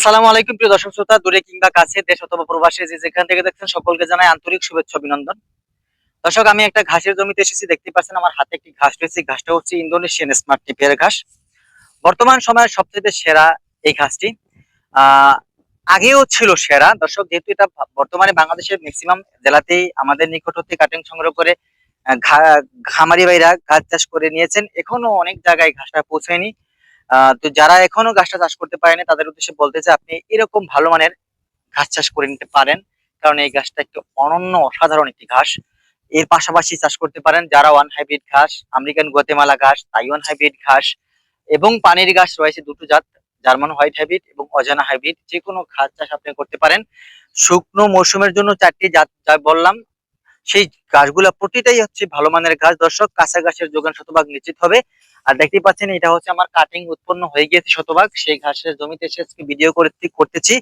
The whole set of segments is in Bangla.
আসসালামু আলাইকুম প্রিয় দর্শক শ্রোতা দূরে কিংবা কাছে দেশ অথবা প্রবাসে যে যেখান থেকে দেখছেন সকলকে জানাই আন্তরিক শুভেচ্ছা অভিনন্দন। দর্শক আমি একটা ঘাসের জমিতে এসেছি দেখতে পাচ্ছেন আমার হাতে একটি ঘাস রয়েছে। ঘাসটা হচ্ছে ইন্দোনেশিয়ান স্মার্ট টিপের ঘাস। বর্তমান সময়ের সবচেয়ে সেরা এই ঘাসটি। আগেও ছিল সেরা। দর্শক যেহেতু এটা বর্তমানে বাংলাদেশের ম্যাক্সিমাম জেলাতেই আমাদের নিকট হতে কাটিং সংগ্রহ করে আহ, ঘা- ভাইরা ঘাস চাষ করে নিয়েছেন। এখনও অনেক জায়গায় ঘাসটা পৌঁছায়নি। তো যারা এখনও গাছটা চাষ করতে পারেনি, তাদের উদ্দেশ্যে বলতে চাই আপনি এরকম ভালো মানের ঘাস চাষ করে নিতে পারেন। কারণ এই ঘাসটা একটি অনন্য অসাধারণ একটি ঘাস। এর পাশাপাশি চাষ করতে পারেন যারা ওয়ান হাইব্রিড ঘাস, আমেরিকান গোতেমালা ঘাস, তাইওয়ান হাইব্রিড ঘাস এবং পানির ঘাস রয়েছে দুটো জাত, জার্মান হোয়াইট হাইব্রিড এবং অজানা হাইব্রিড যে কোনো ঘাস চাষ আপনি করতে পারেন। শুকনো মৌসুমের জন্য চারটি জাত যা বললাম সেই গাছগুলা প্রতিটাই হচ্ছে ভালো মানের গাছ। দর্শক, কাঁচা গাছের যোগান শতভাগ নিশ্চিত হবে। আর দেখতে পাচ্ছেন, এটা হচ্ছে আমার কাটিং উৎপন্ন হয়ে গিয়েছে শতভাগ। সেই ঘাসের জমিতে এসে আজকে ভিডিও করতে করতেছি।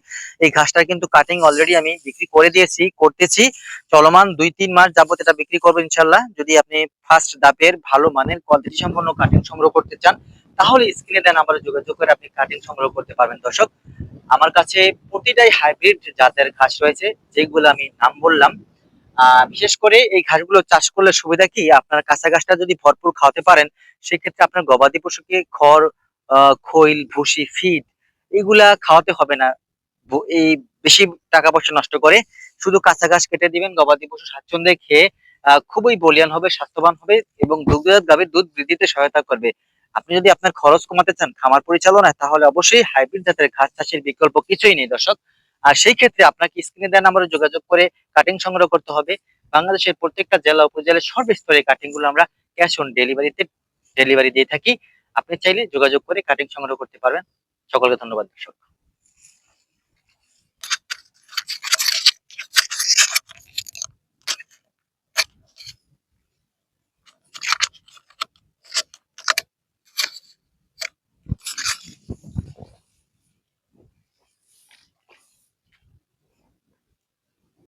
এই ঘাসটা কিন্তু কাটিং অলরেডি আমি বিক্রি করে দিয়েছি, করতেছি। চলমান দুই তিন মাস যাবত এটা বিক্রি করব ইনশাল্লাহ যদি আপনি ফার্স্ট দাপের ভালো মানের কোয়ালিটি সম্পন্ন কাটিং সংগ্রহ করতে চান, তাহলে স্ক্রিনে দেন আবার যোগাযোগ করে আপনি কাটিং সংগ্রহ করতে পারবেন। দর্শক, আমার কাছে প্রতিটাই হাইব্রিড জাতের ঘাস রয়েছে, যেগুলো আমি নাম বললাম। বিশেষ করে এই ঘাসগুলো চাষ করলে সুবিধা কি? আপনার কাঁচা ঘাসটা যদি ভরপুর খাওয়াতে পারেন, সেক্ষেত্রে আপনার গবাদি পশুকে খড় খৈল, ভুসি, ফিড এগুলা খাওয়াতে হবে না। এই বেশি টাকা পয়সা নষ্ট করে শুধু কাঁচা ঘাস কেটে দিবেন, গবাদি পশু স্বাচ্ছন্দ্যে খেয়ে খুবই বলিয়ান হবে, স্বাস্থ্যবান হবে এবং দুগ্ধজাত গাভীর দুধ বৃদ্ধিতে সহায়তা করবে। আপনি যদি আপনার খরচ কমাতে চান খামার পরিচালনায়, তাহলে অবশ্যই হাইব্রিড জাতের ঘাস চাষের বিকল্প কিছুই নেই, দর্শক। আর সেই ক্ষেত্রে আপনাকে স্ক্রিনে দেওয়া নাম্বারে যোগাযোগ করে কাটিং সংগ্রহ করতে হবে। বাংলাদেশের প্রত্যেকটা জেলা, উপজেলার সর্বস্তরে কাটিংগুলো আমরা ক্যাশ অন ডেলিভারিতে ডেলিভারি দিয়ে থাকি। আপনি চাইলে যোগাযোগ করে কাটিং সংগ্রহ করতে পারবেন। সকলকে ধন্যবাদ, দর্শক।